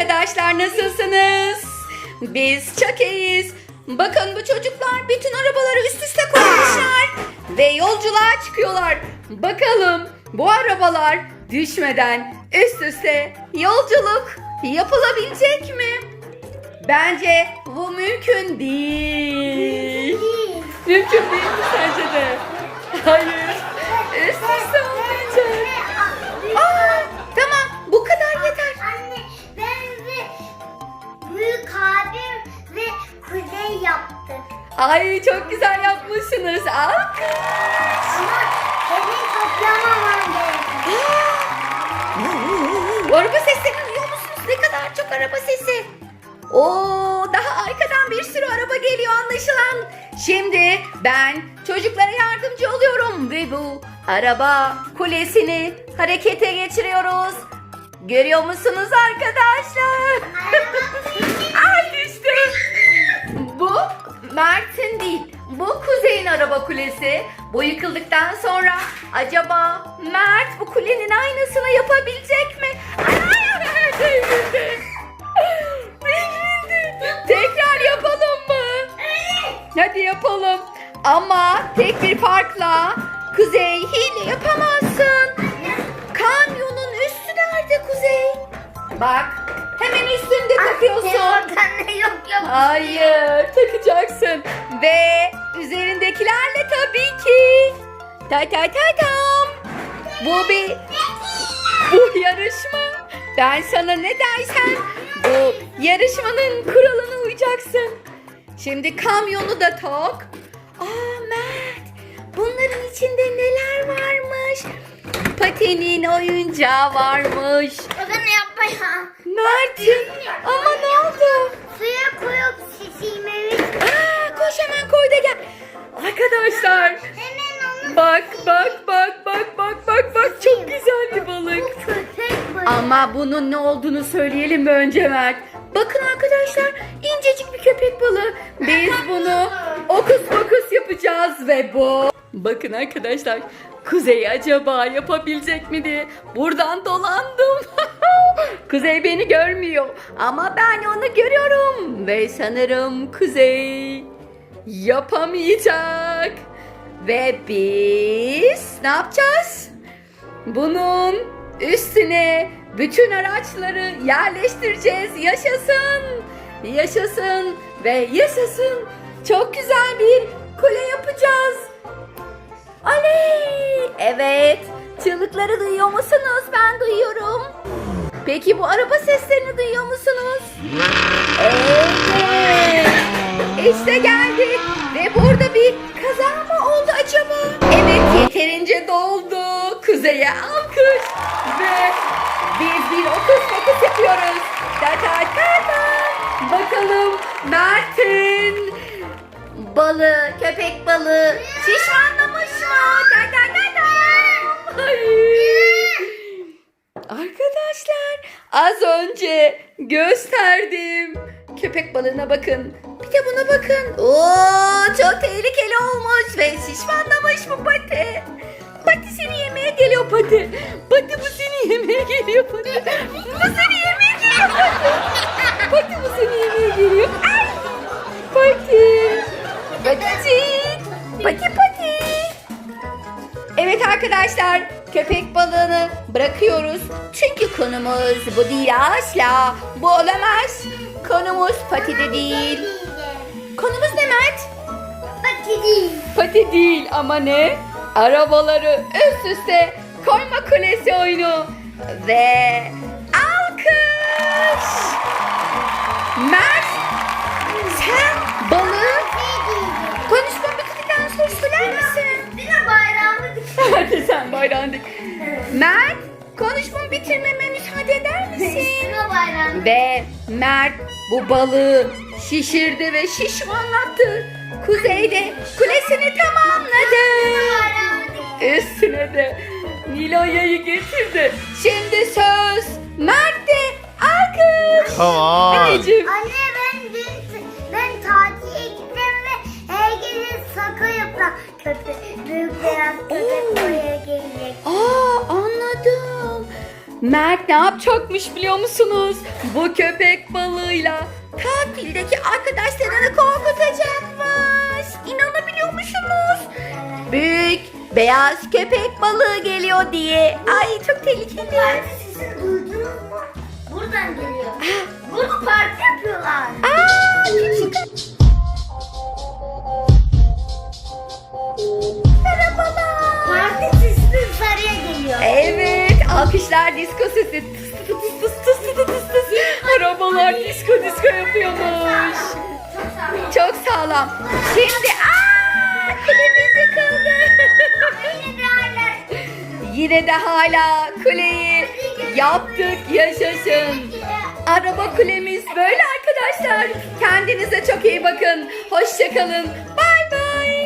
arkadaşlar nasılsınız? Biz çok iyiyiz. Bakın bu çocuklar bütün arabaları üst üste koymuşlar ve yolculuğa çıkıyorlar. Bakalım bu arabalar düşmeden üst üste yolculuk yapılabilecek mi? Bence bu mümkün değil. Mümkün değil mi sence de? Hayır. Ay çok güzel yapmışsınız. Alkış. Ama senin toplamaman gerekiyor. Araba seslerini duyuyor musunuz? Ne kadar çok araba sesi. Oo, daha arkadan bir sürü araba geliyor anlaşılan. Şimdi ben çocuklara yardımcı oluyorum ve bu araba kulesini harekete geçiriyoruz. Görüyor musunuz arkadaşlar? Ay kulesi. Bu yıkıldıktan sonra acaba Mert bu kulenin aynısını yapabilecek mi? Ay, devrildi. Devrildi. Tekrar yapalım mı? Hadi yapalım. Ama tek bir farkla Kuzey hile yapamazsın. Kamyonun üstü nerede Kuzey? Bak hemen üstünde takıyorsun. Anne yok yok. Hayır, takacaksın. Ve. Ta ta ta tam. Bu bir bu yarışma. Ben sana ne dersen bu yarışmanın kuralına uyacaksın. Şimdi kamyonu da tak. Aa Mert, bunların içinde neler varmış? Patinin oyuncağı varmış. O da ne yapma ya? Mert'im ama ne oldu? Suya koyup şişirmeyi. Aa, koş hemen koy da gel. Arkadaşlar Hemen bak bak bak bak bak bak bak çok güzel bir balık. Ama bunun ne olduğunu söyleyelim mi önce Mert? Bakın arkadaşlar incecik bir köpek balığı. Biz bunu okus pokus yapacağız ve bu. Bakın arkadaşlar Kuzey acaba yapabilecek mi diye buradan dolandım. Kuzey beni görmüyor ama ben onu görüyorum ve sanırım Kuzey yapamayacak. Ve biz ne yapacağız? Bunun üstüne bütün araçları yerleştireceğiz. Yaşasın. Yaşasın ve yaşasın. Çok güzel bir kule yapacağız. Oley! Evet. Çığlıkları duyuyor musunuz? Ben duyuyorum. Peki bu araba seslerini duyuyor musunuz? Evet. İşte geldik. Ve burada bir kaza mı oldu acaba? Evet yeterince doldu. Kuzeye alkış. Ve biz bir okus pokus yapıyoruz. Ta ta ta ta. Bakalım Mert'in balığı, köpek balığı şişmanlamış mı? Ta ta ta. Ay. Arkadaşlar az önce gösterdim. Köpek balığına bakın. De buna bakın. Oo çok tehlikeli olmuş ve şişmanlamış bu pati. Pati seni yemeye geliyor pati. Pati bu seni yemeye geliyor pati. Bu seni yemeye geliyor pati. Pati bu seni yemeye geliyor. Ay! Pati. Paticik. Pati pati. Evet arkadaşlar köpek balığını bırakıyoruz. Çünkü konumuz bu değil asla. Bu olamaz. Konumuz patide değil. Konumuz ne Mert? Pati değil. Pati değil ama ne? Arabaları üst üste koyma kulesi oyunu. Ve alkış. Mert sen balığı konuşma bittikten sonra söyler misin? Bir de bayrağımı diktim. Hadi sen bayrağını dik. Mert konuşmamı bitirmeme müsaade eder misin? Üstüme bayrağımı ve Mert bu balığı şişirdi ve şişmanlattı. Kuzeyde kulesini tamamladı. Üstüne de Niloya'yı getirdi. Şimdi söz Mert'te alkış. Come on. Anneciğim. Anne ben dün ben tatile gittim ve her gece şaka yapan köpek büyük beyaz köpek Oo. buraya gelecek. Aa anladım. Mert ne yapacakmış biliyor musunuz? Bu köpek balığıyla tatildeki arkadaşlarını korkutacakmış. İnanabiliyor musunuz? Büyük beyaz köpek balığı geliyor diye. Ay çok tehlikeli. Parti sesini duydunuz mu? Buradan geliyor. Burada parti yapıyorlar. Aa, küçük. Yapıyormuş. Çok sağlam. Şimdi kulemiz yıkıldı. Yine de hala kuleyi yaptık yaşasın. Araba kulemiz böyle arkadaşlar. Kendinize çok iyi bakın. Hoşçakalın. Bye.